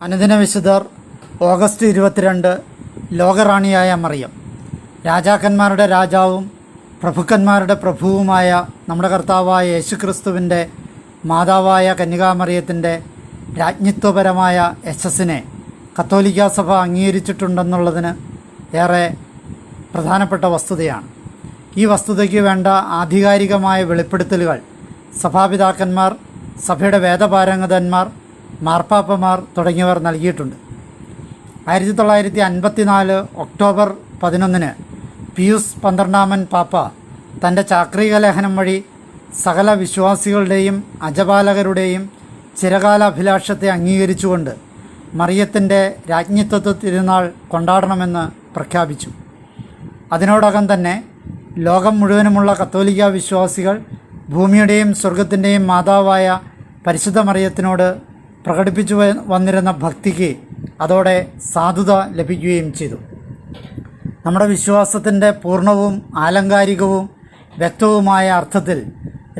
അനുദിന വിശുദ്ധർ ഓഗസ്റ്റ് ഇരുപത്തിരണ്ട് ലോകറാണിയായ മറിയം. രാജാക്കന്മാരുടെ രാജാവും പ്രഭുക്കന്മാരുടെ പ്രഭുവുമായ നമ്മുടെ കർത്താവായ യേശുക്രിസ്തുവിന്റെ മാതാവായ കന്യകാമറിയത്തിന്റെ രാജ്ഞിത്വപരമായ യശസ്സിനെ കത്തോലിക്ക സഭ അംഗീകരിച്ചിട്ടുണ്ടെന്നുള്ളതിന് ഏറെ പ്രധാനപ്പെട്ട വസ്തുതയാണ്. ഈ വസ്തുതയ്ക്ക് വേണ്ട ആധികാരികമായ വെളിപ്പെടുത്തലുകൾ സഭാപിതാക്കന്മാർ സഭയുടെ വേദപാരംഗതന്മാർ മാർപ്പാപ്പമാർ തുടങ്ങിയവർ നൽകിയിട്ടുണ്ട്. ആയിരത്തി തൊള്ളായിരത്തി അൻപത്തിനാല് ഒക്ടോബർ പതിനൊന്നിന് പിയൂസ് പന്ത്രണ്ടാമൻ പാപ്പ തന്റെ ചാക്രിക ലേഖനം വഴി സകല വിശ്വാസികളുടെയും അജപാലകരുടെയും ചിരകാല അഭിലാഷത്തെ അംഗീകരിച്ചുകൊണ്ട് മറിയത്തിന്റെ രാജ്ഞിത്വത്വ തിരുനാൾ കൊണ്ടാടണമെന്ന് പ്രഖ്യാപിച്ചു. അതിനോടകം തന്നെ ലോകം മുഴുവനുമുള്ള കത്തോലിക്ക വിശ്വാസികൾ ഭൂമിയുടെയും സ്വർഗത്തിന്റെയും മാതാവായ പരിശുദ്ധ മറിയത്തിനോട് പ്രകടിപ്പിച്ചു വന്നിരുന്ന ഭക്തിക്ക് അതോടെ സാധുത ലഭിക്കുകയും ചെയ്തു. നമ്മുടെ വിശ്വാസത്തിന്റെ പൂർണവും ആലങ്കാരികവും വ്യക്തവുമായ അർത്ഥത്തിൽ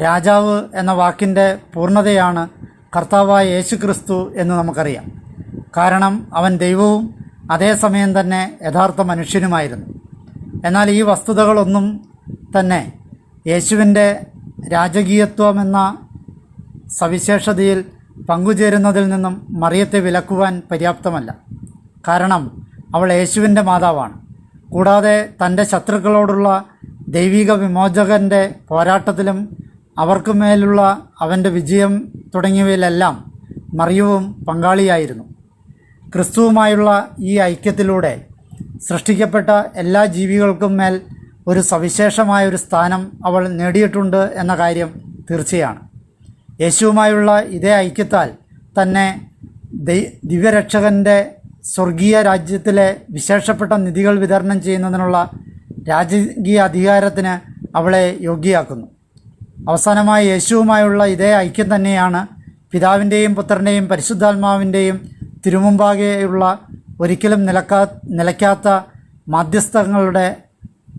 രാജാവ് എന്ന വാക്കിന്റെ പൂർണതയാണ് കർത്താവായ യേശു ക്രിസ്തു എന്ന് നമുക്കറിയാം. കാരണം അവൻ ദൈവവും അതേസമയം തന്നെ യഥാർത്ഥ മനുഷ്യനുമായിരുന്നു. എന്നാൽ ഈ വസ്തുതകളൊന്നും തന്നെ യേശുവിന്റെ രാജകീയത്വം എന്ന സവിശേഷതയിൽ പങ്കുചേരുന്നതിൽ നിന്നും മറിയത്തെ വിലക്കുവാൻ പര്യാപ്തമല്ല. കാരണം അവൾ യേശുവിന്റെ മാതാവാണ്. കൂടാതെ തന്റെ ശത്രുക്കളോടുള്ള ദൈവിക വിമോചകന്റെ പോരാട്ടത്തിലും അവർക്ക് മേലുള്ള അവന്റെ വിജയം തുടങ്ങിയവയിലെല്ലാം മറിയവും പങ്കാളിയായിരുന്നു. ക്രിസ്തുവുമായുള്ള ഈ ഐക്യത്തിലൂടെ സൃഷ്ടിക്കപ്പെട്ട എല്ലാ ജീവികൾക്കും മേൽ ഒരു സവിശേഷമായ ഒരു സ്ഥാനം അവൾ നേടിയിട്ടുണ്ട് എന്ന കാര്യം തീർച്ചയാണ്. യേശുവുമായുള്ള ഇതേ ഐക്യത്താൽ തന്നെ ദിവ്യരക്ഷകന്റെ സ്വർഗീയ രാജ്യത്തിലെ വിശേഷപ്പെട്ട നിധികൾ വിതരണം ചെയ്യുന്നതിനുള്ള രാജകീയ അധികാരത്തിന് അവളെ യോഗ്യയാക്കുന്നു. അവസാനമായി യേശുവുമായുള്ള ഇതേ ഐക്യം തന്നെയാണ് പിതാവിന്റെയും പുത്രന്റെയും പരിശുദ്ധാത്മാവിന്റെയും തിരുമുമ്പാകെയുള്ള ഒരിക്കലും നിലക്കാ നിലയ്ക്കാത്ത മാധ്യസ്ഥങ്ങളുടെ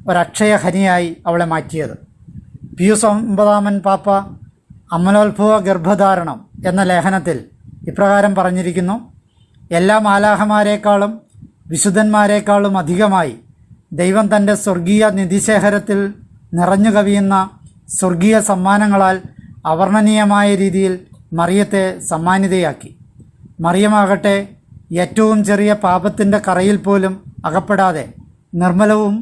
ഒരക്ഷയ ഹനിയായി അവളെ മാറ്റിയത്. പിയൂസ് ഒമ്പതാമൻ പാപ്പ അമലോത്ഭവ ഗർഭധാരണം എന്ന ലേഖനത്തിൽ ഇപ്രകാരം പറഞ്ഞിരിക്കുന്നു എല്ലാ മാലാഹമാരെക്കാളും വിശുദ്ധന്മാരെക്കാളും അധികമായി ദൈവം തന്റെ സ്വർഗീയ നിധിശേഖരത്തിൽ നിറഞ്ഞു കവിയുന്ന സ്വർഗീയ സമ്മാനങ്ങളാൽ അവർണനീയമായ രീതിയിൽ മറിയത്തെ സമ്മാനിതയാക്കി. മറിയമാകട്ടെ ഏറ്റവും ചെറിയ പാപത്തിന്റെ കറയിൽ പോലും അകപ്പെടാതെ നിർമ്മലവും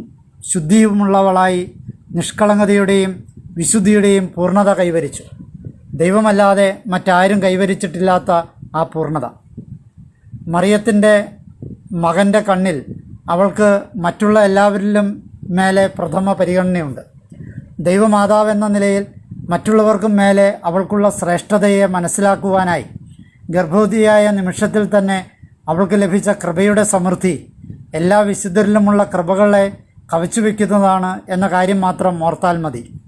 ശുദ്ധിയുമുള്ളവളായി നിഷ്കളങ്കതയുടെയും വിശുദ്ധിയുടെയും പൂർണത കൈവരിച്ചു. ദൈവമല്ലാതെ മറ്റാരും കൈവരിച്ചിട്ടില്ലാത്ത ആ പൂർണത. മറിയത്തിന്റെ മകന്റെ കണ്ണിൽ അവൾക്ക് മറ്റുള്ള എല്ലാവരിലും മേലെ പ്രഥമ പരിഗണനയുണ്ട്. ദൈവമാതാവെന്ന നിലയിൽ മറ്റുള്ളവർക്കും മേലെ അവൾക്കുള്ള ശ്രേഷ്ഠതയെ മനസ്സിലാക്കുവാനായി ഗർഭവതിയായ നിമിഷത്തിൽ തന്നെ അവൾക്ക് ലഭിച്ച കൃപയുടെ സമൃദ്ധി എല്ലാ വിശുദ്ധരിലുമുള്ള കൃപകളെ കവച്ചു വയ്ക്കുന്നതാണ് എന്ന കാര്യം മാത്രം ഓർത്താൽ മതി.